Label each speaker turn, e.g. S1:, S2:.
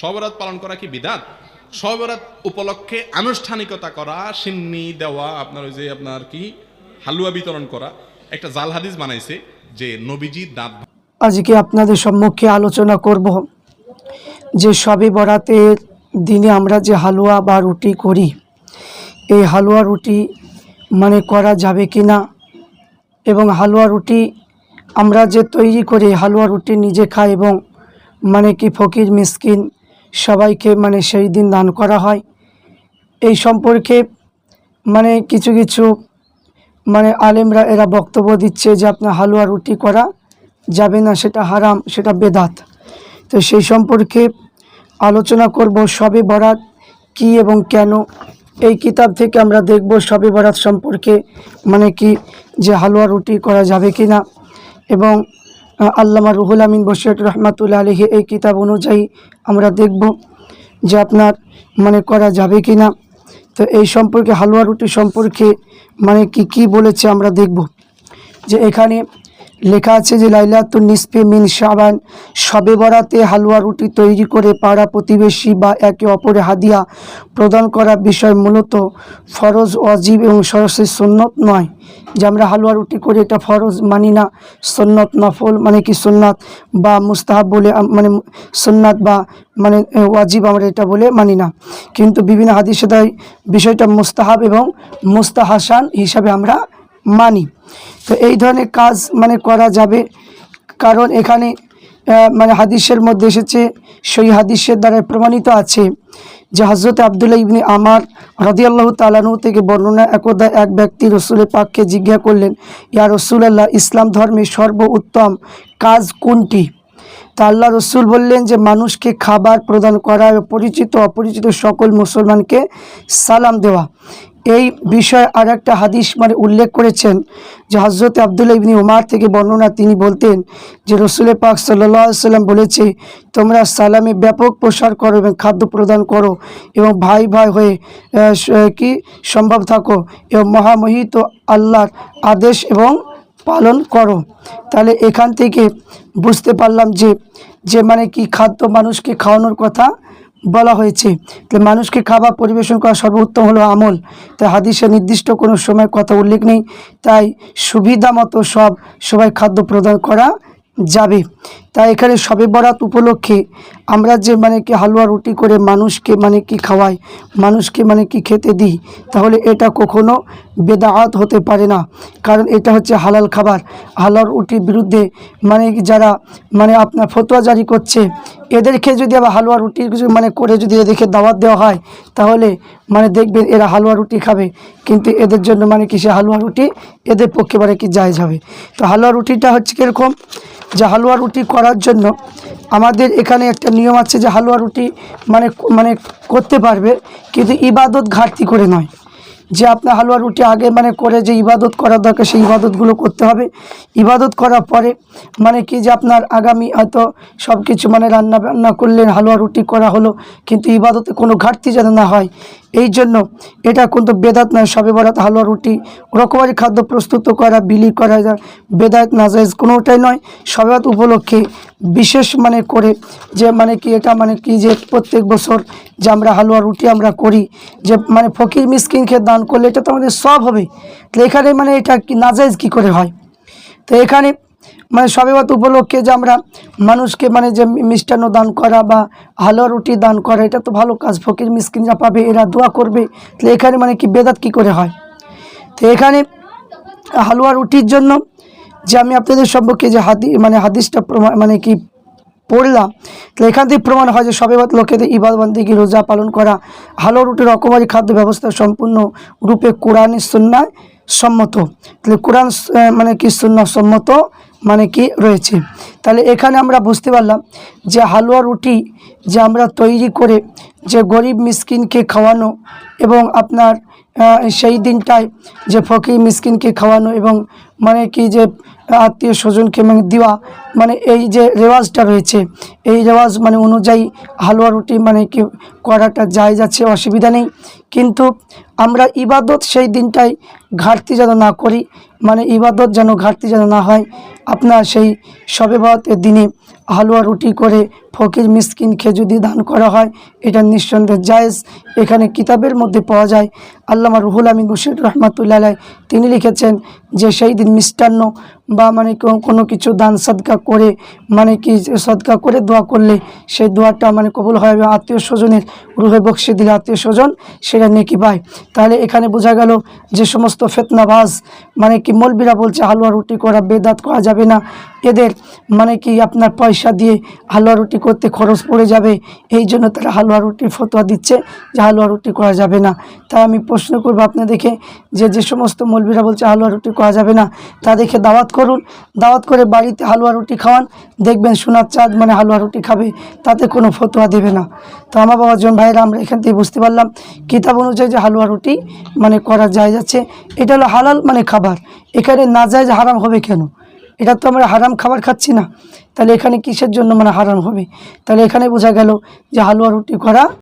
S1: সবরাত পালন করা কি বিদাত সবরাত উপলক্ষে আনুষ্ঠানিকতা করা, সিন্নি, দেওয়া, আপনার ওই যে আপনার কি, হালুয়া বিতরণ করা, একটা জাল হাদিস বানাইছে যে নবীজি দাঁত
S2: আজকে আপনাদের সম্মুখে আলোচনা করব যে সবে বরাতের দিনে আমরা যে হালুয়া বা রুটি করি, এই হালুয়া রুটি মানে করা যাবে কি না এবং হালুয়া রুটি আমরা যে তৈরি করে, হালুয়া রুটি নিজে খাই এবং মানে কি ফকির, মিসকিন সবাইকে মানে সেই দিন দান করা হয়। এই সম্পর্কে মানে কিছু কিছু মানে আলেমরা এরা বক্তব্য দিচ্ছে যে আপনার হালুয়া রুটি করা যাবে না, সেটা হারাম, সেটা বেদাত। তো সেই সম্পর্কে আলোচনা করব সবে বরাত কি এবং কেন। এই কিতাব থেকে আমরা দেখব সবে বরাত সম্পর্কে মানে কি যে হালুয়া রুটি করা যাবে কি না এবং আল্লামা রুহুল আমিন বসিরত রহমাতুল্লা আলহি এই কিতাব অনুযায়ী আমরা দেখব যে আপনার মানে করা যাবে কি না তো এই সম্পর্কে হালুয়া রুটি সম্পর্কে মানে কি কি বলেছে আমরা দেখব। যে এখানে লেখা আছে যে লাইলাতুন নিসফে মিন সাবান সবে বরাতে হালুয়া রুটি তৈরি করে পাড়া প্রতিবেশী বা একে অপরে হাদিয়া প্রদান করা বিষয় মূলত ফরজ অজীব এবং সরাসরি সুন্নত নয়। যে আমরা হালুয়া রুটি করে, এটা ফরজ মানি না। সুন্নত নফল মানে কি সুন্নাত বা মুস্তাহাব বলে মানে সুন্নাত বা মানে ওয়াজিব আমরা এটা বলে মানি না। কিন্তু বিভিন্ন হাদিসে বিষয়টা মুস্তাহাব এবং মুস্তাহাসান হিসাবে আমরা মানি তো এই ধরনের কাজ মানে করা যাবে। কারণ এখানে মানে হাদিসের মধ্যে এসেছে সেই হাদিসের দ্বারা প্রমাণিত আছে যে হজরত আবদুল্লাহ ইবনি আমার রদিয়াল্লাহ তালানু থেকে বর্ণনা একদা এক ব্যক্তি রসুলের পাককে জিজ্ঞাসা করলেন, ইয়া রসুলাল্লাহ, ইসলাম ধর্মের সর্ব উত্তম কাজ কোনটি? তা আল্লাহ রসুল বললেন যে, মানুষকে খাবার প্রদান করা পরিচিত, অপরিচিত সকল মুসলমানকে সালাম দেওয়া। এই বিষয়ে আর একটা হাদিস মানে উল্লেখ করেছেন যে হজরত আবদুল্লাহ ইবনি উমার থেকে বর্ণনা তিনি বলতেন যে রসুলের পাক সাল্লাহ সাল্লাম বলেছে, তোমরা সালামে ব্যাপক প্রসার করো এবং খাদ্য প্রদান করো এবং ভাই ভাই হয়ে কি, সম্ভব থাকো এবং মহামহিত আল্লাহর আদেশ এবং পালন করো। তাহলে এখান থেকে বুঝতে পারলাম যে যে মানে কি খাদ্য মানুষকে খাওয়ানোর কথা বলা হয়েছে। তাহলে মানুষকে খাবার পরিবেশন করা সর্বোত্তম হলো আমল। তাই হাদিসে নির্দিষ্ট কোনো সময় কথা উল্লেখ নেই। তাই সুবিধা মতো সব সবাই খাদ্য প্রদান করা যাবে। তাই এখানে সবে বরাত উপলক্ষে আমরা যে মানে কি হালুয়া রুটি করে মানুষকে মানে কি খাওয়াই, মানুষকে মানে কি খেতে দিই, তাহলে এটা কখনো বেদাহাত হতে পারে না। কারণ এটা হচ্ছে হালাল খাবার। হালাল রুটির বিরুদ্ধে মানে যারা মানে আপনার ফতোয়া জারি করছে, এদেরকে যদি আবার হালুয়া রুটি কিছু মানে করে যদি এদেরকে দাওয়াত দেওয়া হয়, তাহলে মানে দেখবেন এরা হালুয়া রুটি খাবে। কিন্তু এদের জন্য মানে কি সে হালুয়া রুটি এদের পক্ষে মানে কি জায়জ যাবে তো হালুয়া রুটিটা হচ্ছে কীরকম? যে হালুয়া রুটি করার জন্য আমাদের এখানে একটা নিয়ম আছে যে হালুয়া রুটি মানে মানে করতে পারবে, কিন্তু ইবাদত ঘাটতি করে নয়। যে আপনার হালুয়া রুটি আগে মানে করে যে ইবাদত করা দরকার, সেই ইবাদতগুলো করতে হবে। ইবাদত করার পরে মানে কি যে আপনার আগামী হয়তো সব কিছু মানে রান্না বান্না করলেন, হালুয়া রুটি করা হলো, কিন্তু ইবাদতে কোনো ঘাটতি যেন না হয়। এই জন্য এটা কিন্তু বেদাত নয়, সবে বরাত হালুয়া রুটি। রকমারি খাদ্য প্রস্তুত করা, বিলি করা বেদাত নাজাইজ কোনোটাই নয় সবেবাত উপলক্ষে বিশেষ মানে করে যে মানে কি এটা মানে কি যে প্রত্যেক বছর যে আমরা হালুয়া রুটি আমরা করি, যে মানে ফকির মিসকিনকে দান করলে এটা তো আমাদের সব হবে। তো এখানে মানে এটা কি নাজাইজ কি করে হয়? তো এখানে মানে সবেবাত উপলক্ষে যে আমরা মানুষকে মানে যে মিষ্টান্ন দান করা বা হালুয়া রুটি দান করা, এটা তো ভালো কাজ। ফকির মিসকিনরা পাবে, এরা দোয়া করবে। তাহলে এখানে মানে কি বেদাত কি করে হয়? তো এখানে হালুয়া রুটির জন্য যে আমি আপনাদের সম্পর্কে যে হাদি মানে হাদিসটা প্রমাণ মানে কি পড়লাম তো এখান থেকে প্রমাণ হয় যে সবেবাদ লোকেদের ইবাদবন্দিকে রোজা পালন করা। হালুয়া রুটির রকমারি খাদ্য ব্যবস্থা সম্পূর্ণ রূপে কোরআনের সন্ন্যায় সম্মত। তাহলে কোরআন মানে কি সুন্না সম্মত? মানে কি রয়েছে। তাহলে এখানে আমরা বুঝতে পারলাম যে হালুয়া রুটি যে আমরা তৈরি করে যে গরিব মিসকিনকে খাওয়ানো এবং আপনার সেই দিনটায় যে ফকির মিসকিনকে খাওয়ানো এবং মানে কি যে আত্মীয় স্বজনকে মানে দেওয়া মানে এই যে রেওয়াজটা রয়েছে, এই রেওয়াজ মানে অনুযায়ী হালুয়া রুটি মানে কি করাটা যায় যাচ্ছে অসুবিধা নেই। কিন্তু আমরা ইবাদত সেই দিনটাই ঘাটতি যেন না করি মানে ইবাদত যেন ঘাটতি যেন না হয়, আপনার সেই সবে বরাতের দিনে হালুয়া রুটি করে ফকির মিসকিনকে যদি দান করা হয়, এটা নিঃসন্দেহে জায়েজ। এখানে কিতাবের মধ্যে পাওয়া যায়, আল্লামা রুহুল আমিন বশির রহমাতুল্লাহ তিনি লিখেছেন যে সেই দিন মিষ্টান্ন বা মানে কোনো কিছু দান সদকা করে মানে কি সদকা করে দোয়া করলে সেই দোয়াটা মানে কবুল হয় আত্মীয় স্বজনের রুহে বক্সি দিলে আত্মীয় স্বজন সেটা নেকি পায়। তাহলে এখানে বোঝা গেল যে সমস্ত ফেতনাবাজ মানে কি মলবিরা বলছে, হালুয়া রুটি করা, বেদাত করা যাবে না। এদের মানে কি আপনার পয়সা দিয়ে হালুয়া রুটি করতে খরচ পড়ে যাবে, এই জন্য তারা হালুয়া রুটির ফতোয়া দিচ্ছে যে হালুয়া রুটি করা যাবে না। তাই আমি প্রশ্ন করব আপনাদেরকে যে যে সমস্ত মলবিরা বলছে হালুয়া রুটি করা যাবে না, তাদেরকে দাওয়াত করুন। দাওয়াত করে বাড়িতে হালুয়া রুটি খাওয়ান, দেখবেন সোনার চাঁদ মানে হালুয়া রুটি খাবে, তাতে কোনো ফতোয়া দেবে না। তো আমার বাবা জন ভাইরা আমরা এখান থেকে বুঝতে পারলাম, কিতাব অনুযায়ী যে হালুয়া রুটি মানে করা যায় যাচ্ছে, এটা হলো হালাল মানে খাবার। এখানে না যায় যে হারাম হবে কেন? এটা তো আমরা হারাম খাবার খাচ্ছি না। তাহলে এখানে কিসের জন্য মানে হারাম হবে? তাহলে এখানে বোঝা গেল যে হালুয়া রুটি করা